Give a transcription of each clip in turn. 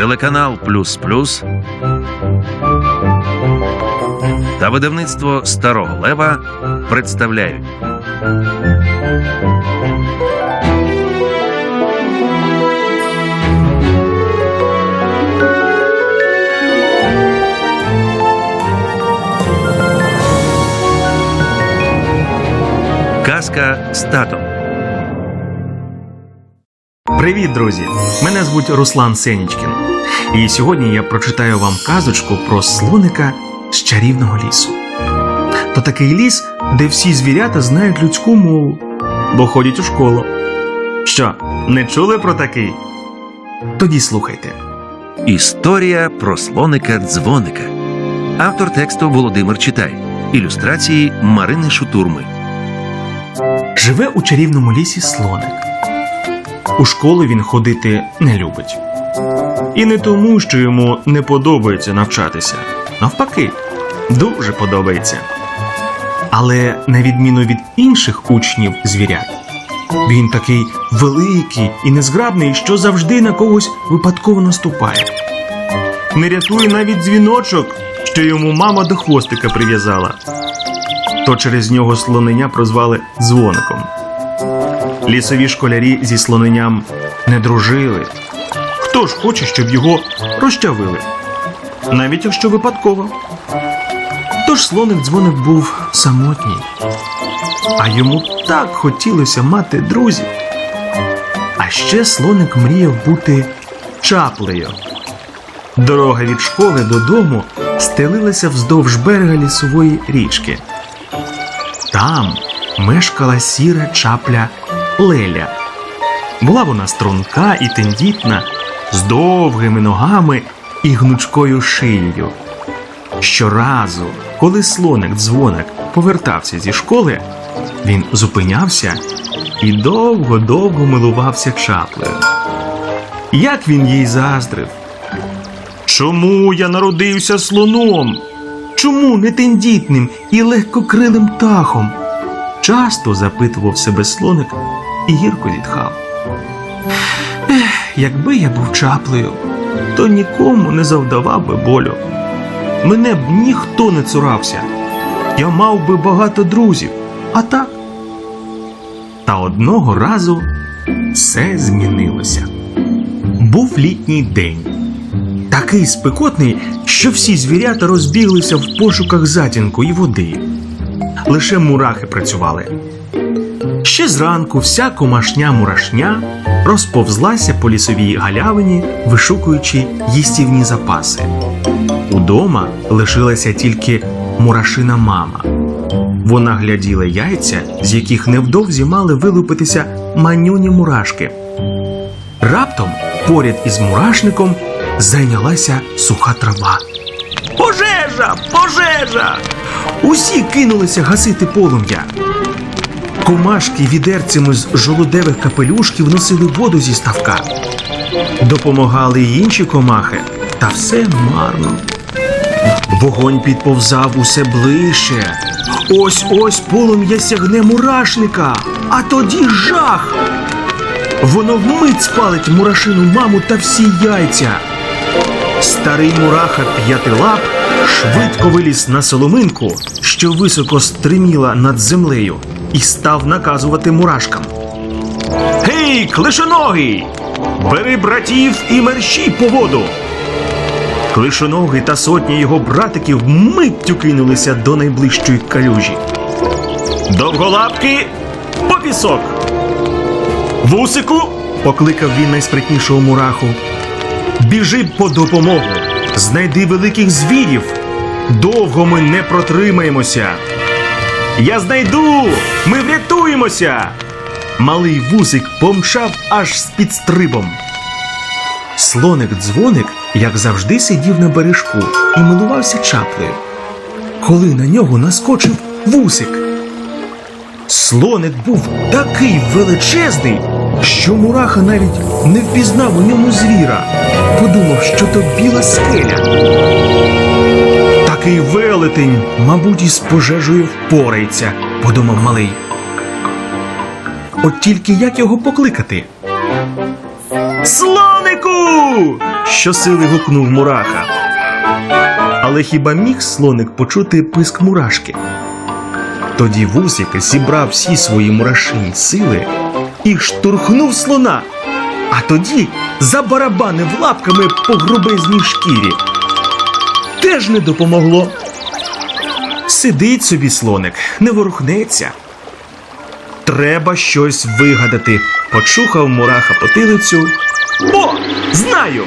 телеканал Плюс Плюс та видавництво Старого Лева представляють Казка з татом. Привіт, друзі! Мене звуть Руслан Сенічкін. І сьогодні я прочитаю вам казочку про слоника з чарівного лісу. То такий ліс, де всі звірята знають людську мову, бо ходять у школу. Що, не чули про такий? Тоді слухайте. Історія про слоника дзвоника. Автор тексту Володимир Читай. Ілюстрації Марини Шутурми. Живе у чарівному лісі слоник. У школу він ходити не любить. І не тому, що йому не подобається навчатися. Навпаки, дуже подобається. Але на відміну від інших учнів звірят, він такий великий і незграбний, що завжди на когось випадково наступає. Не рятує навіть дзвіночок, що йому мама до хвостика прив'язала то через нього слонення прозвали дзвоником. Лісові школярі зі слоненням не дружили. Хто ж хоче, щоб його розчавили, навіть якщо випадково. Тож слоник дзвоник був самотній, а йому так хотілося мати друзів. А ще слоник мріяв бути чаплею. Дорога від школи додому стелилася вздовж берега лісової річки. Там мешкала сіра чапля Леля. Була вона струнка і тендітна, з довгими ногами і гнучкою шиєю. Щоразу, коли слоник дзвоник повертався зі школи, він зупинявся і довго-довго милувався чаплею. Як він їй заздрив. Чому я народився слоном? Чому не тендітним і легкокрилим птахом? Часто запитував себе слоник і гірко зітхав. Ех, якби я був чаплею, то нікому не завдавав би болю. Мене б ніхто не цурався. Я мав би багато друзів, а так. Та одного разу все змінилося. Був літній день такий спекотний, що всі звірята розбіглися в пошуках затінку і води. Лише мурахи працювали. Ще зранку вся комашня мурашня розповзлася по лісовій галявині, вишукуючи їстівні запаси. Удома лишилася тільки мурашина мама. Вона гляділа яйця, з яких невдовзі мали вилупитися манюні мурашки. Раптом поряд із мурашником зайнялася суха трава. Пожежа! Пожежа! Усі кинулися гасити полум'я. Комашки відерцями з жолудевих капелюшків носили воду зі ставка. Допомагали й інші комахи, та все марно. Вогонь підповзав усе ближче. Ось ось полум'я сягне мурашника, а тоді жах. Воно вмить спалить мурашину маму та всі яйця. Старий мураха п'ятилап швидко виліз на соломинку, що високо стриміла над землею, і став наказувати мурашкам. Гей, клишоногий! Бери братів і мерщій по воду. Клишоногий та сотні його братиків миттю кинулися до найближчої калюжі. Довголапки по пісок. Вусику, покликав він найспритнішого мураху. Біжи по допомогу. Знайди великих звірів. Довго ми не протримаємося. Я знайду! Ми врятуємося. Малий вусик помчав аж з підстрибом. Слоник дзвоник, як завжди, сидів на бережку і милувався чаплею. Коли на нього наскочив вусик. Слоник був такий величезний, що мураха навіть не впізнав у ньому звіра. Подумав, що то біла скеля. Такий велетень, мабуть, із пожежею впорається, подумав малий. От тільки як його покликати? Слонику! щосили гукнув мураха. Але хіба міг слоник почути писк мурашки? Тоді вусик зібрав всі свої мурашині сили і штурхнув слона, а тоді забарабанив лапками по грубезній шкірі. Теж не допомогло. Сидить собі слоник, не ворухнеться. Треба щось вигадати. Почухав мураха потилицю. О, знаю!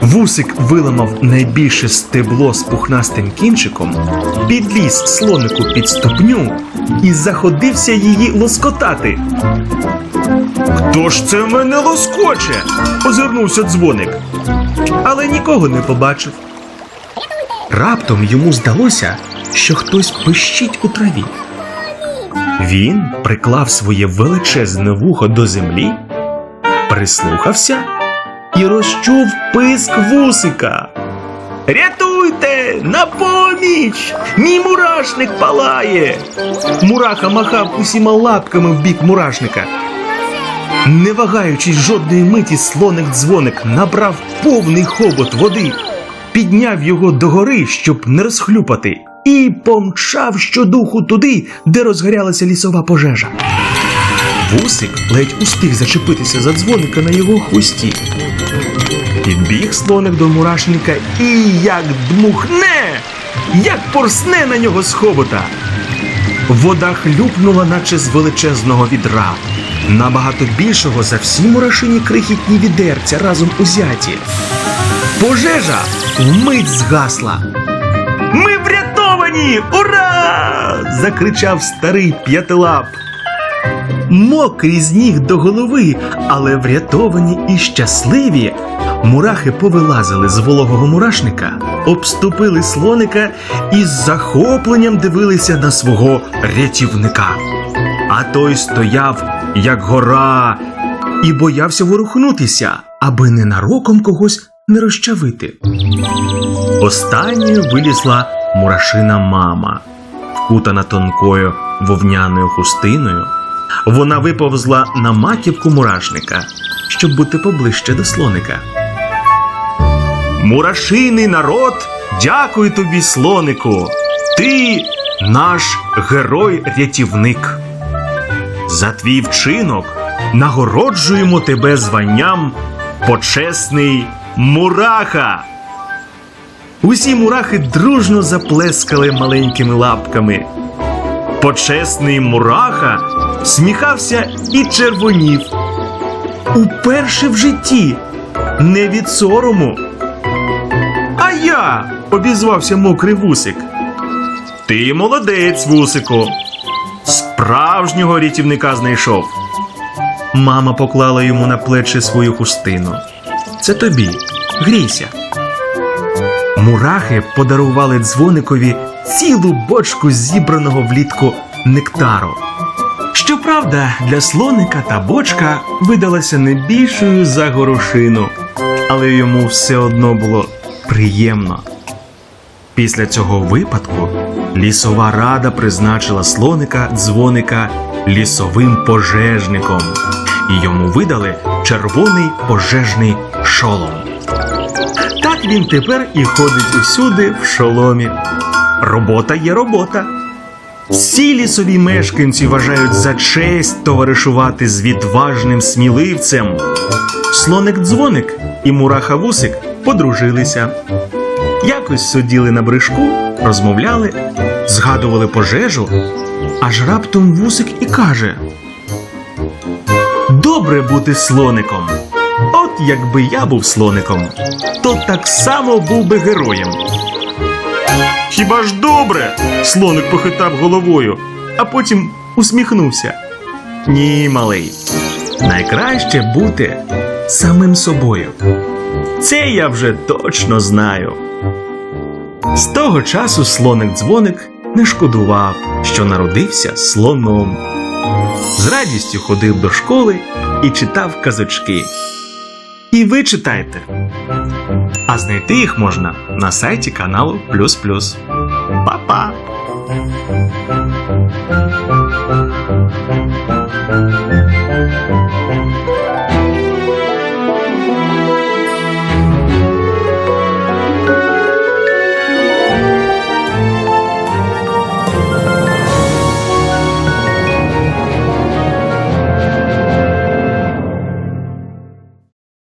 Вусик виламав найбільше стебло з пухнастим кінчиком, підліз слонику під ступню і заходився її лоскотати. Хто ж це мене лоскоче? озирнувся дзвоник, але нікого не побачив. Раптом йому здалося, що хтось пищить у траві. Він приклав своє величезне вухо до землі, прислухався і розчув писк вусика. Рятуйте! На поміч! Мій мурашник палає! Мураха махав усіма лапками в бік мурашника. Не вагаючись жодної миті, слоник дзвоник набрав повний хобот води, підняв його догори, щоб не розхлюпати, і помчав щодуху туди, де розгорялася лісова пожежа. Вусик ледь устиг зачепитися за дзвоника на його хвості. Підбіг слоник до мурашника і як дмухне, як порсне на нього з хобота. Вода хлюпнула, наче з величезного відра, набагато більшого за всі мурашині крихітні відерця разом узяті. Пожежа вмить згасла. Ми врятовані! Ура! закричав старий п'ятилап. Мокрі з ніг до голови, але врятовані і щасливі. Мурахи повилазили з вологого мурашника, обступили слоника і з захопленням дивилися на свого рятівника. А той стояв, як гора, і боявся ворухнутися, аби ненароком когось не розчавити. Останньою вилізла мурашина мама, вкутана тонкою вовняною хустиною. Вона виповзла на маківку мурашника, щоб бути поближче до слоника. Мурашиний народ, дякую тобі, слонику. Ти наш герой-рятівник. За твій вчинок нагороджуємо тебе званням почесний мураха. Усі мурахи дружно заплескали маленькими лапками. Почесний мураха сміхався і червонів. Уперше в житті, не від сорому. А я, обізвався мокрий вусик. Ти молодець, вусику. Справжнього рятівника знайшов. Мама поклала йому на плечі свою хустину. Це тобі, грійся. Мурахи подарували дзвоникові цілу бочку зібраного влітку нектару. Щоправда, для слоника та бочка видалася не більшою за горошину, але йому все одно було приємно. Після цього випадку лісова рада призначила слоника дзвоника лісовим пожежником, і йому видали червоний пожежний шолом. Так він тепер і ходить усюди в шоломі. Робота є робота. Всі лісові мешканці вважають за честь товаришувати з відважним сміливцем. Слоник дзвоник і мураха вусик подружилися. Якось сиділи на бришку, розмовляли, згадували пожежу, аж раптом вусик і каже: Добре бути слоником. От якби я був слоником, то так само був би героєм. Хіба ж добре? Слоник похитав головою, а потім усміхнувся. Ні, малий. Найкраще бути самим собою. Це я вже точно знаю. З того часу слоник дзвоник не шкодував, що народився слоном. З радістю ходив до школи і читав казочки. І ви читайте. А знайти їх можна на сайті каналу Плюс Плюс. Па-па!